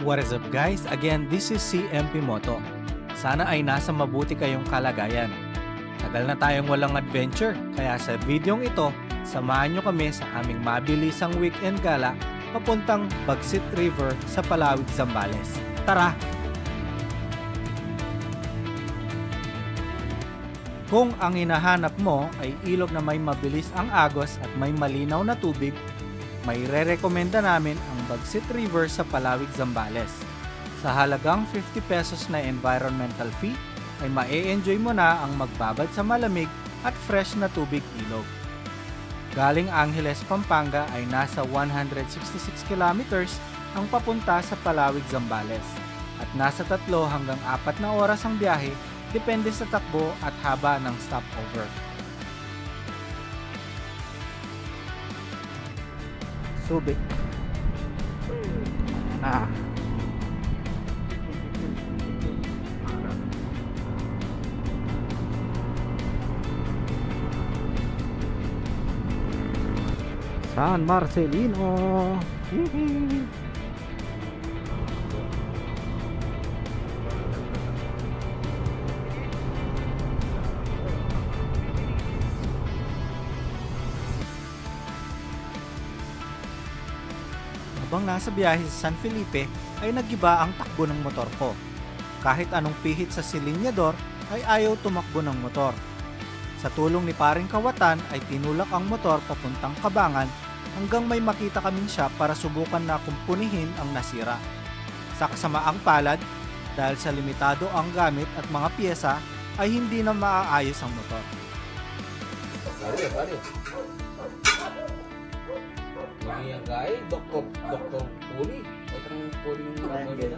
What is up guys? Again, this is CMP Moto. Sana ay nasa mabuti kayong kalagayan. Tagal na tayong walang adventure, kaya sa videong ito, samahan nyo kami sa aming mabilisang weekend gala papuntang Bagsit River sa Palawig, Zambales. Tara! Kung ang hinahanap mo ay ilog na may mabilis ang agos at may malinaw na tubig, may re-recommenda namin ang Bagsit River sa Palawig, Zambales. Sa halagang 50 pesos na environmental fee, ay ma-enjoy mo na ang magbabad sa malamig at fresh na tubig ilog. Galing Angeles, Pampanga ay nasa 166 kilometers ang papunta sa Palawig, Zambales at nasa 3 hanggang 4 na oras ang biyahe depende sa takbo at haba ng stopover. Subic. Ah. San Marcelino. Hihi. Habang nasa biyahe sa San Felipe ay nagiba ang takbo ng motor ko. Kahit anong pihit sa silinyador ay ayaw tumakbo ng motor. Sa tulong ni paring kawatan ay tinulak ang motor papuntang kabangan hanggang may makita kaming siya para subukan na kumpunihin ang nasira. Sa kasamaang palad, dahil sa limitado ang gamit at mga piyesa ay hindi na maaayos ang motor. Pare, pare. Hindi yan kaya, doktor, doktor Puli. Doktor Puli yung ano yun.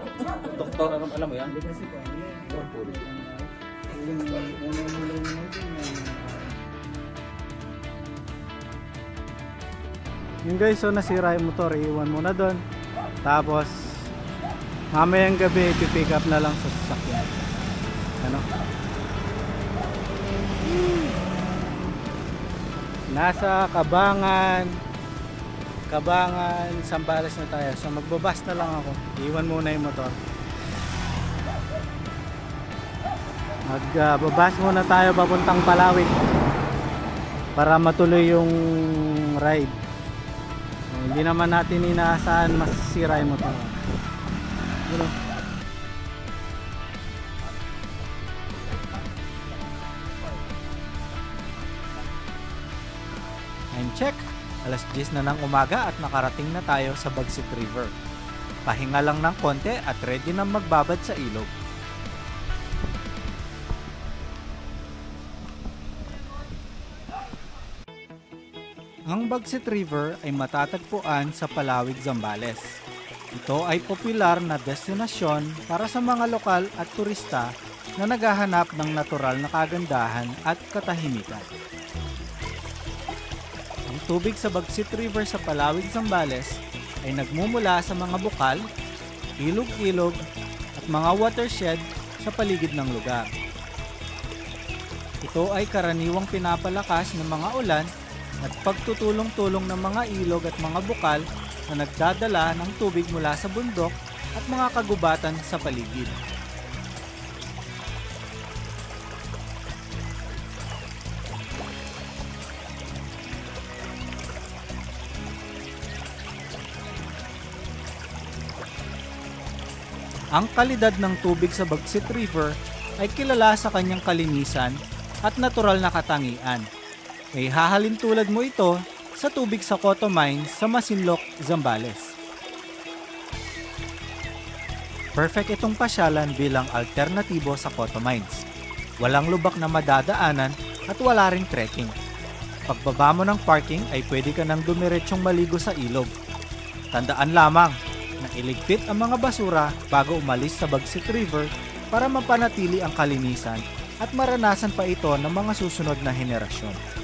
Doktor, ano alam mo yan? Doktor Puli. Yung guys, so nasira yung motor, iwan mo na doon. Tapos, mamayang gabi, pipick up na lang sa sasakyan. Ano? Nasa Kabangan, Kabangan, Sambales na tayo. So magbabas na lang ako. Iwan muna yung motor. Magbabas muna tayo papuntang Palawig para matuloy yung ride. So, hindi naman natin inaasahan masisira yung motor. Ano? Time check. Alas 10 na ng umaga at nakarating na tayo sa Bagsit River. Pahinga lang ng konti at ready na magbabad sa ilog. Ang Bagsit River ay matatagpuan sa Palawig, Zambales. Ito ay popular na destinasyon para sa mga lokal at turista na naghahanap ng natural na kagandahan at katahimikan. Tubig sa Bagsit River sa Palawig, Zambales ay nagmumula sa mga bukal, ilog-ilog at mga watershed sa paligid ng lugar. Ito ay karaniwang pinapalakas ng mga ulan at pagtutulong-tulong ng mga ilog at mga bukal na nagdadala ng tubig mula sa bundok at mga kagubatan sa paligid. Ang kalidad ng tubig sa Bagsit River ay kilala sa kanyang kalinisan at natural na katangian. May hahalin tulad mo ito sa tubig sa Coto Mines sa Masinloc, Zambales. Perfect itong pasyalan bilang alternatibo sa Coto Mines. Walang lubak na madadaanan at wala ring trekking. Pagbaba mo ng parking ay pwede ka nang dumiretsyong maligo sa ilog. Tandaan lamang iligpit ang mga basura bago umalis sa Bagsit River para mapanatili ang kalinisan at maranasan pa ito ng mga susunod na henerasyon.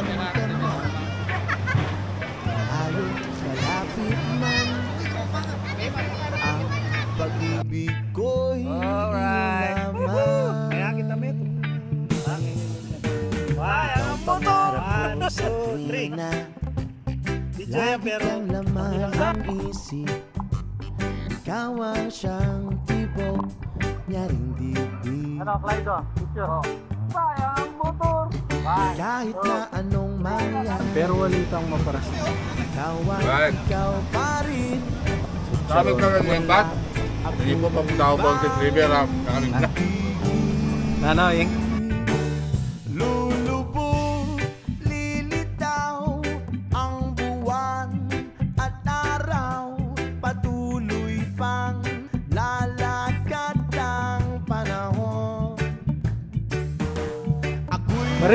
Saan ka man Ayaw malapit man Ang pag-ibig kita ko pero kang laman ang isip Ikaw ang siyang tibok niya rin dibdib Ano, Clyde? Picture. Kahit na anong mangyari Pero wali kang maparas. Ikaw ang Right. ikaw pa rin Sabi ko nga ng bat. Hindi po papunta ako Bangkit River. ah. Na. Ano, Ing?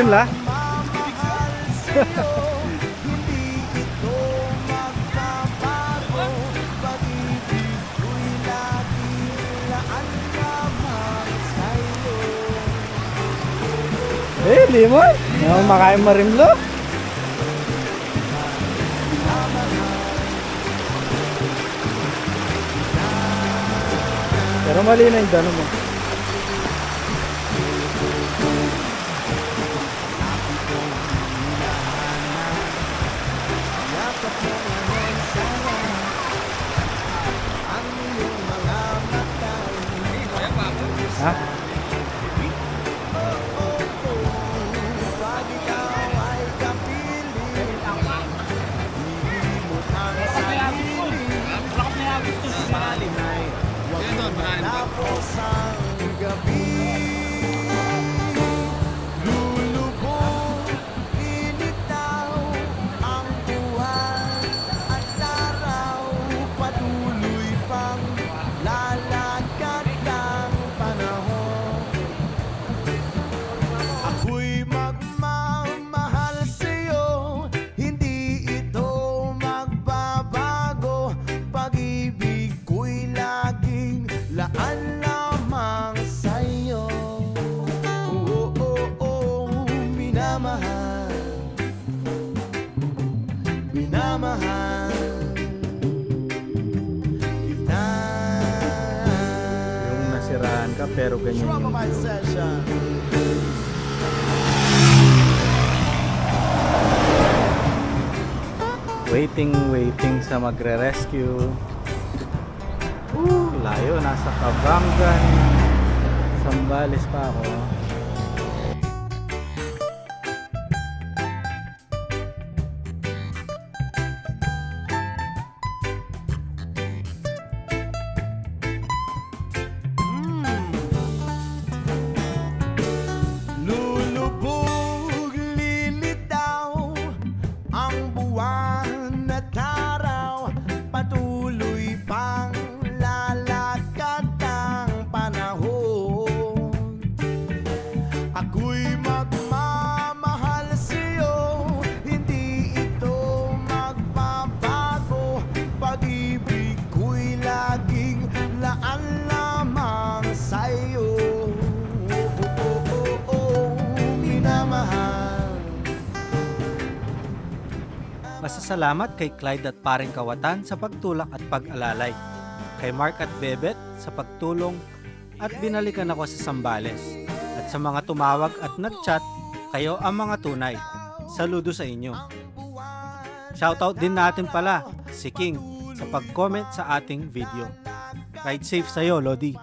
Lamang sa'yo Eh, limon. Ano makain marimlo? Pero mali na yung dano mo. Nasiraan ka pero ganyan yung waiting, waiting sa magre-rescue. Uh, layo, nasa Kabangan. Sambales pa ako. Masasalamat kay Clyde at paring kawatan sa pagtulak at pag-alalay. Kay Mark at Bebet sa pagtulong at binalikan ako sa Sambales. At sa mga tumawag at nag-chat, kayo ang mga tunay. Saludo sa inyo. Shoutout din natin pala si King sa pag-comment sa ating video. Ride safe sa'yo, Lodi.